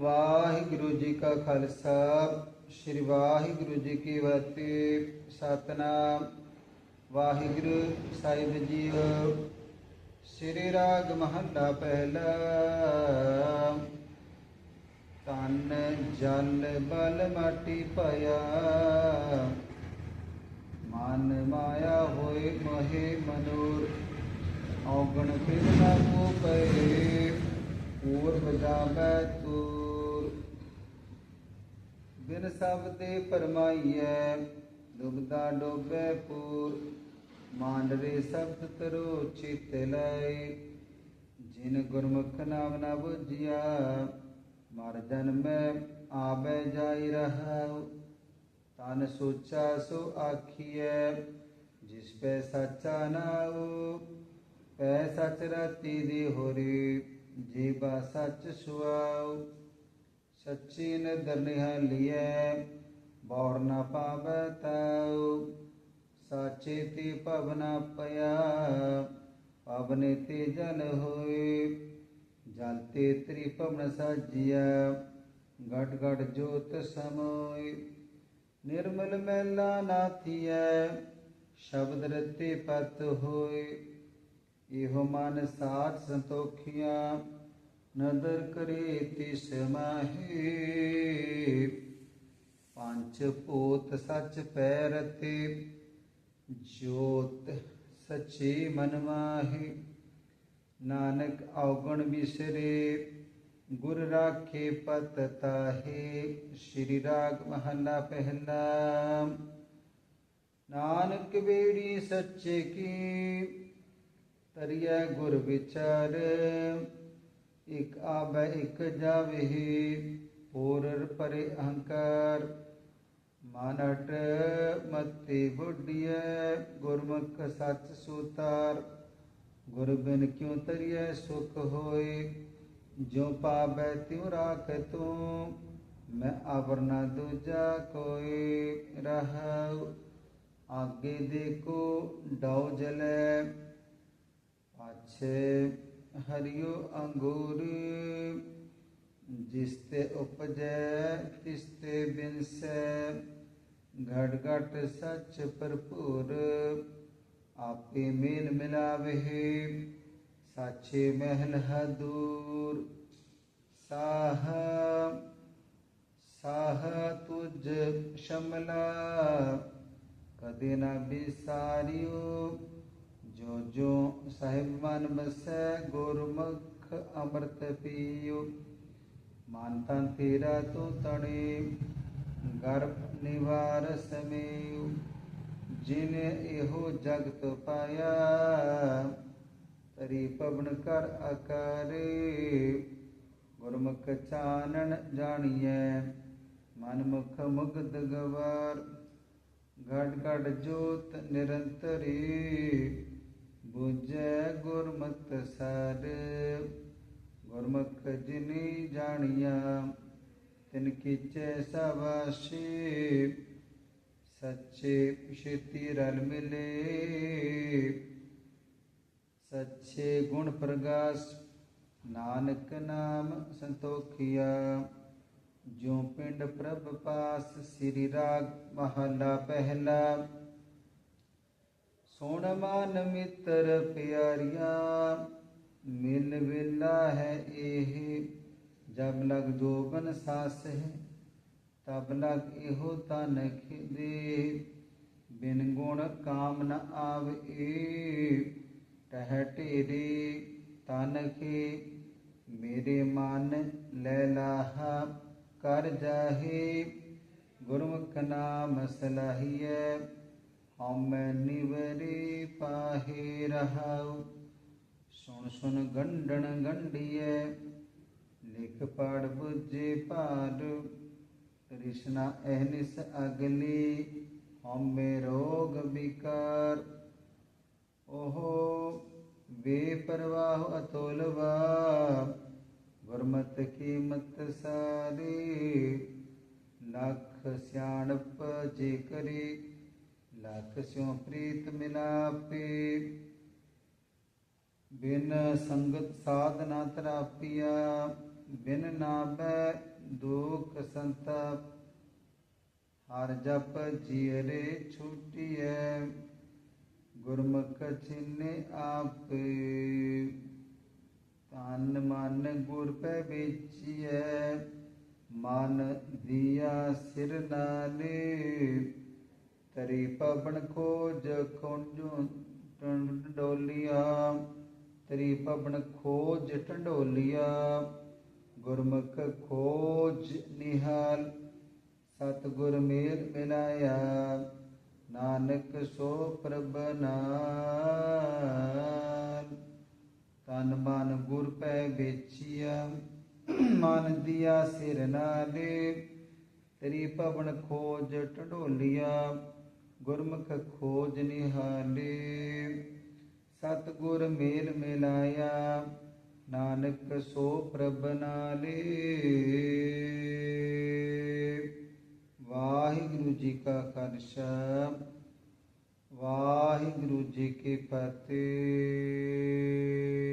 ਵਾਹਿਗੁਰੂ ਜੀ ਕਾ ਖਾਲਸਾ, ਸ੍ਰੀ ਵਾਹਿਗੁਰੂ ਜੀ ਕੀ ਫਤਿਹ, ਸਤਨਾਮ। ਵਾਹਿਗੁਰੂ ਸਾਹਿਬ ਜੀਓ, ਸ੍ਰੀ ਰਾਗ ਮਹੱਲਾ ਪਹਿਲਾ। ਤਨ ਜਲ ਬਲ ਮਾਟੀ ਪਿਆ ਮਨ ਮਾਇਆ ਹੋਏ ਮਹੇ ਮਨੂਰ, ਔਗਣ ਫਿਰ ਨਾ ਕੋ ਪਏ ਪੂਰਬ ਜਾਬੈ ਤੂੰ। ਬਿਨ ਸਬਦੇ ਪਰਮਾਈਐ ਦੁਬਦਾ ਡੋਬੈ ਪੂਰ। ਮਾਂਡਰੇ ਸਬਦ ਤਰੋ ਚਿਤ ਲੈ ਜਿਨ ਗੁਰਮੁਖ ਨਾਮ ਨਾ ਬੁਝਿਆ, ਮਰ ਜਨਮੈ ਆਬੈ ਜਾਈ ਰਹਾਉ। ਤਨ ਸੋਚਾ ਸੋ ਆਖੀਐ, ਜਿਸ ਪੈ ਸੱਚਾ ਨਾਉ ਪੈ ਸਚ ਰਾਤੀ ਦੀ ਹੋਰੀ ਜੀਵਾ ਸੱਚ ਸੁਆਉ। ਸੱਚੀ ਨਦਰ ਨਿਹਾਲੀਐ, ਬੌੜ ਨਾ ਪਾਵੈ ਤਾਉ। ਸਾਚੇ ਤੇ ਭਵਨਾ ਪਿਆ ਪਵਨੇ ਤੇ ਜਲ ਹੋਏ। ਜਲ ਤੇ ਤ੍ਰਿਪਵਨ ਸਾਜੀਆ ਗਟ ਗਟ ਜੋਤ ਸਮੋਏ। ਨਿਰਮਲ ਮੈਲਾ ਨਾਥੀਐ ਸ਼ਬਦ ਰਤੇ ਪਤ ਹੋਏ। ਇਹੋ ਮਨ ਸਾਥ ਸੰਤੋਖੀਆਂ ਨਦਰ ਕਰੇ ਤਿਸ ਮਾਹੀ ਪੰਜ ਭੂਤ ਸੱਚ ਪੈ ਰਤੇ ਜੋਤ ਸੱਚੀ ਮਨ ਮਾਹੀ ਨਾਨਕ ਔਗਣ ਬਿਸਰੇ ਗੁਰ ਰਾਖੇ ਪਤ ਤਾਹੇ ਸ਼੍ਰੀ ਰਾਗ ਮਹੱਲਾ ਪਹਿਲਾ ਨਾਨਕ ਬੇੜੀ ਸੱਚੇ ਕੀ ਤਰੀਐ ਗੁਰ ਵਿਚਾਰ ਇਕ ਆਬੈ ਇਕ ਜਾਵੇ ਪੂਰਰ ਪਰੇ ਅਹੰਕਾਰ। ਮਾਨਟ ਮਤੀ ਬੁੱਢੀਐ ਗੁਰਮੁਖ ਸੱਚ ਸੂਤਾਰ। ਗੁਰ ਬਿਨ ਕਿਉ ਤਰੀਐ, ਸੁਖ ਹੋਏ? ਜੋ ਪਾਵੈ, ਤਿਉ ਰਾਖ ਤੂੰ, ਮੈਂ ਅਵਰ ਨਾ ਦੂਜਾ ਕੋਈ ਰਹਉ। ਆਗੇ ਦੇਖੋ, ਡਉ ਜਲੈ, ਪਾਛੇ ਹਰਿਓ ਅੰਗੂਰ, ਜਿਸ ਤੇ ਉਪਜੈ, ਤਿਸ ਤੇ ਬਿਨਸੈ ਘਟ ਘਟ ਸੱਚ ਭਰਪੂਰ, ਆਪੇ ਮੇਲ ਮਿਲਾਵੇ, ਸਾਚੇ ਮਹਿਲ ਹਦੂਰ ਸਾਹ ਸਾਹ ਤੁਜ ਸ਼ਮਲਾ, ਕਦੇ ਨਾ ਬਿਸਾਰਿਓ ਜੋ ਜੋ ਸਾਹਿਬ ਮਨ ਬਸੈ ਗੁਰਮੁਖ ਅੰਮ੍ਰਿਤ ਪੀਓ। ਮਨ ਤਨ ਤੇਰਾ ਤੂੰ ਤਣੇ, ਗਰਭ ਨਿਵਾਰ ਸਮੇਉ ਜਿਨ ਇਹੋ ਜਗਤ ਪਾਇਆ, ਤਰੀ ਪਵਨ ਕਰ ਆਕਾਰੇ। ਗੁਰਮੁਖ ਚਾਨਣ ਜਾਣੀਐ, ਮਨ ਮੁਖ ਮੁਗਧ ਗਵਾਰ। ਘਟ ਘਟ ਜੋਤ ਨਿਰੰਤਰੀ ਬੁਝੈ ਗੁਰਮਤ ਸਰ ਗੁਰਮੁਖ ਜਿਨੀ ਜਾਣਿਆ, ਤਿਨ ਕੀਚੈ ਸਵਾਸੀ ਸੱਚੇ ਪਿਛਤੀ ਰਲ ਮਿਲੇ। ਸੱਚੇ ਗੁਣ ਪ੍ਰਗਾਸ, ਨਾਨਕ ਨਾਮ ਸੰਤੋਖਿਆ। ਜੋ ਪਿੰਡ ਪ੍ਰਭ ਪਾਸ, ਸ੍ਰੀ ਰਾਗ ਮਹਲਾ ਪਹਿਲਾ। ਸੋਣ ਮਾਨ ਮਿੱਤਰ ਪਿਆਰੀਆ, ਮਿਲ ਵਿਲਾ ਹੈ ਇਹ। ਜਬ ਲਗ ਜੋਬਨ ਸਾਸ ਹੈ ਤਬ ਲਗ ਇਹੋ ਤਨ ਖਿਦੇ। ਬਿਨ ਗੁਣ ਕਾਮ ਨ ਆਵੇ ਟਹਿ ਢੇਰੇ ਤਨ ਕੇ ਮੇਰੇ ਮਨ ਲੈ ਲਾਹਾ, ਕਰ ਜਾਹੇ। ਗੁਰਮੁਖ ਨਾਮ ਸਲਾਹੀਐ ਹਉਮੈ ਨਿਵਰੀ ਪਾਹੇ ਰਹਾਉ। ਸੁਣ ਸੁਣ ਗੰਡਣ ਗੰਢੀਐ, ਲਿਖ ਪੜ ਬੁਝੇ ਭਾਰ ਕ੍ਰਿਸ਼ਨਾ ਅਹਨਿਸ ਅਗਲੀ ਹਉਮੈ ਰੋਗ ਵਿਕਾਰ। ਓਹੋ ਬੇਪਰਵਾਹ ਅਤੁਲਵਾ ਗੁਰਮਤਿ ਕੀਮਤ ਸਾਰੀ। ਲੱਖ ਸਿਆਣਪ ਜੇ ਕਰੀ ਲੱਖ ਸਿਉ ਪ੍ਰੀਤ ਮਿਲਾਪੇ, ਬਿਨ ਸੰਗਤ ਸਾਧਨਾ ਤਰਾਪੀਆ, ਬਿਨ ਨਾਬੈ ਦੁਖ ਸੰਤਾਪ, ਹਰ ਜਪ ਜੀਰੇ ਛੁਟਿਐ, ਗੁਰਮੁਖ ਚਿੰਨੇ ਆਪੇ। ਤਨ ਮਨ ਗੁਰ ਪੈ ਵੇਚੀਐ, ਮਨ ਦੀਆ ਸਿਰ ਨਾਲੇ। ਤਰੀ ਪਵਨ ਖੋਜ ਖੁੰਝੂ ਟੰਡੋਲੀਆ, ਤਰੀ ਪਵਨ ਖੋਜ ਟੰਡੋਲੀਆ, ਗੁਰਮੁਖ ਖੋਜ ਨਿਹਾਲ, ਸਤਿਗੁਰ ਮੇਰ ਮਿਲਾਇਆ, ਨਾਨਕ ਸੋ ਪ੍ਰਭ ਨਾਲ। ਤਨ ਮਨ ਗੁਰ ਪੈ ਵੇਚੀਆ, ਮਨ ਦੀਆ ਸਿਰ ਨਾਲੇ, ਤੇਰੀ ਪਵਨ ਖੋਜ ਢਢੋਲੀਆ ਗੁਰਮੁਖ ਖੋਜ ਨਿਹਾਲੇ, ਸਤਿਗੁਰ ਮੇਲ ਮਿਲਾਇਆ, ਨਾਨਕ ਸੋ ਪ੍ਰਭ ਨਾਲੇ। ਵਾਹਿਗੁਰੂ ਜੀ ਕਾ ਖਾਲਸਾ, ਵਾਹਿਗੁਰੂ ਜੀ ਕੀ ਫਤਿਹ।